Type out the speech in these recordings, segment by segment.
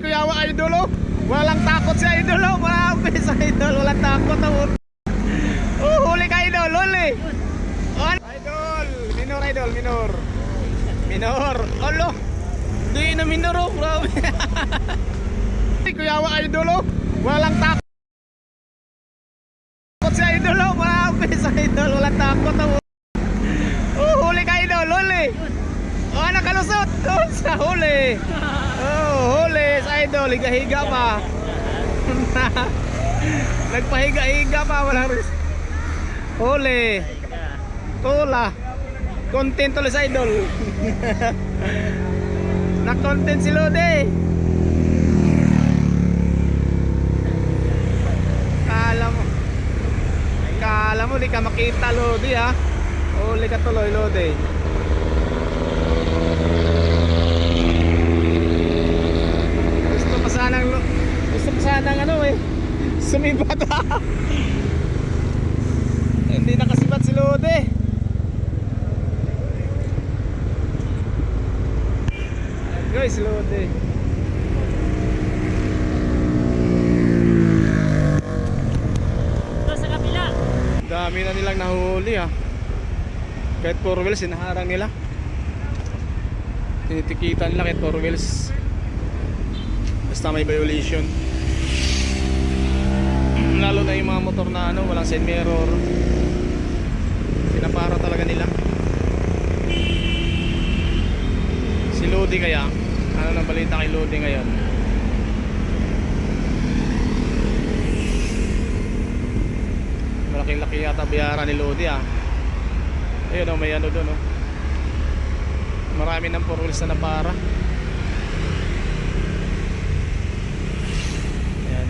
Kuya wa oh. Walang takot si idol oh. Marami sa idol. Walang takot oh. Oh, huli ka idol. Oh, idol, minor idol, minor. Minor. Alo. Di na minor oh, grabe. Kuya wa oh. Walang takot si idol oh. Marami sa idol. Walang takot oh. Oh, huli ka idol. Oh, nakalusot doon sa huli. Oh, huli idol, higa-higa pa. Nagpahiga-higa pa, walang ris. Huli. Tula. Content tuloy sa idol. Na-content si Lode. Kala mo. Kala mo, di ka makita Lode ha. Huli ka tuloy Lode. Gusto pa sanang gusto pa sanang ano eh. Sumibat. Hindi nakasibat si Lode Ayan, guys Lode Ito sa kabila. dami na nilang nahuli ah. Kahit 4 wheels sinaharang nila. Tinitikitan nila kahit 4 wheels. Basta may violation lalo na yung mga motor na ano walang side mirror. Pinapara talaga nila. Si Lodi kaya ano nang balita kay Lodi ngayon? Malaking laki yata bayaran ni Lodi ah. Ayun oh, may ano doon oh. Marami ng 4 wheels na napara Ayan.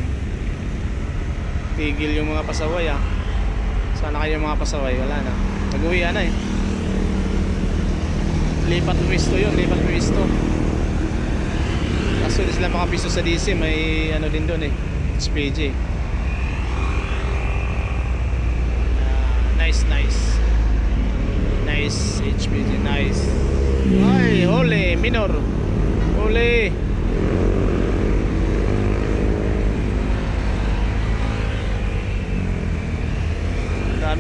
Tigil yung mga pasaway ah. Sana kayo mga pasaway, wala na. Nag-uwi na eh. Lipat pwesto yun, lipat pwesto. Kaso di sila makapisto sa DC, may ano din doon eh. SPG. Ah, nice, nice. Nice, HPG, nice. Ay, huli, minor. Huli.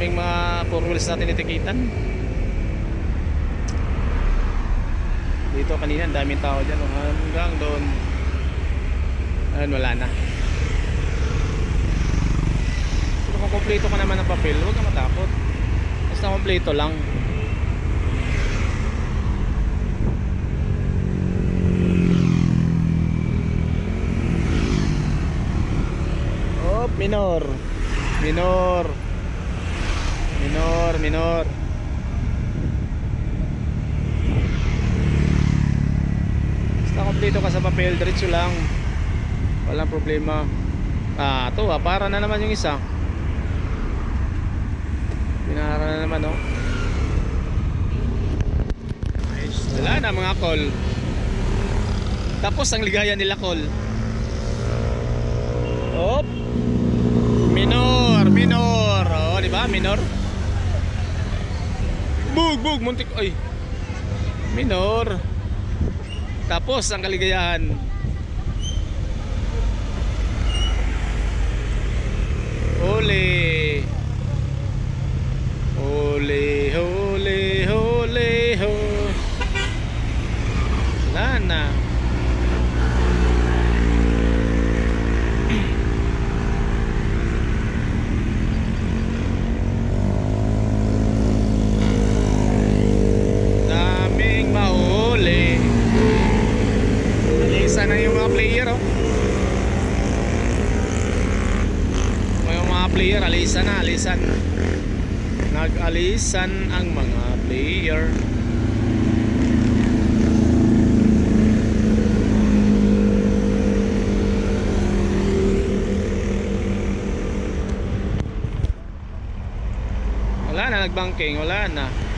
Daming mga four wheels na tinitikitan. Dito kanina, ang daming tao dyan. oh. Hanggang doon. Ayun, wala na. Pero kung kompleto ka naman ng papel, huwag ka matakot. Basta kompleto lang. Oh, minor. Minor. Minor, minor. Basta kompleto ka sa papel, diretso lang. Walang problema. Ah, ito ah, para na naman yung isa. Pinara na naman, oh. Wala na mga call. Tapos ang ligaya nila call. Op. Minor, minor. Oh, di ba? Minor. Bug, bug, muntik. Ay. Minor. Tapos ang kaligayahan. Ole. Ole, ole, ole, ho. Wala na. Daming mahuli. Isa na yung mga player oh. Yung mga player, alisan na, alisan. Nag-alisan ang mga player. Wala na, nagbanking, wala na.